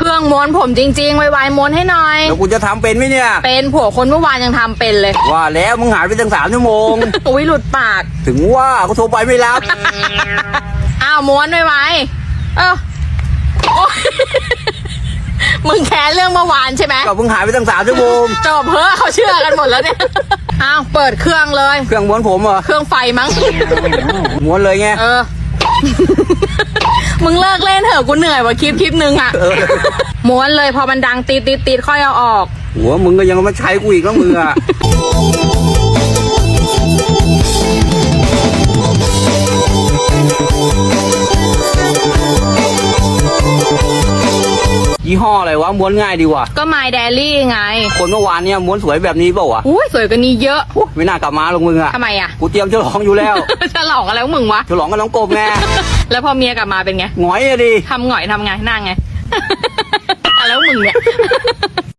เครื่องม้วนผมจริงๆ ไวๆม้วนให้หน่อย แล้วกูจะทำเป็นไหมเนี่ย เป็นผัวคนเมื่อวานยังทำเป็นเลย ว่าแล้วมึงหายไปตั้งสามชั่วโมง อุ้ยหลุดปาก ถึงว่ากูโทรไปไม่รับ อ้าวม้วนไวๆเออโอ๊ยมึงแค้นเรื่องเมื่อวานใช่ไหมก็มึงหายไปตั้งสามชั่วโมง จบเพ้อเขาเชื่อกันหมดแล้วเนี่ย อ้าวเปิดเครื่องเลย เครื่องม้วนผมเหรอเครื่องไฟมั้ง ม้วนเลยไง เออ มึงเลิกเล่นเถอะกูเหนื่อยว่ะคลิปคลิปนึงอะเออ ม้วนเลยพอมันดังตีดตีดตีดค่อยเอาออก หัวมึงก็ยังมาใช้กูอีกแล้วมึงอะ ยี่ห้ออะไรวะม้วนง่ายดีว่ะก็ My Daily ไงคนเมื่อวานเนี่ยม้วนสวยแบบนี้เปล่าวะอุ้ยสวยกว่านี้เยอะโอ้ไม่น่ากลับมาหรอกมึงอะทำไมอะ กูเตรียมฉลองอยู่แล้ว ฉลองอะไรของมึงวะ ฉลองกับน้องกบไง แล้วพอเมียกลับมาเป็นไงหงอยอะดิทำหงอยทำไงหนั่งไงอะไรของมึงเนี่ย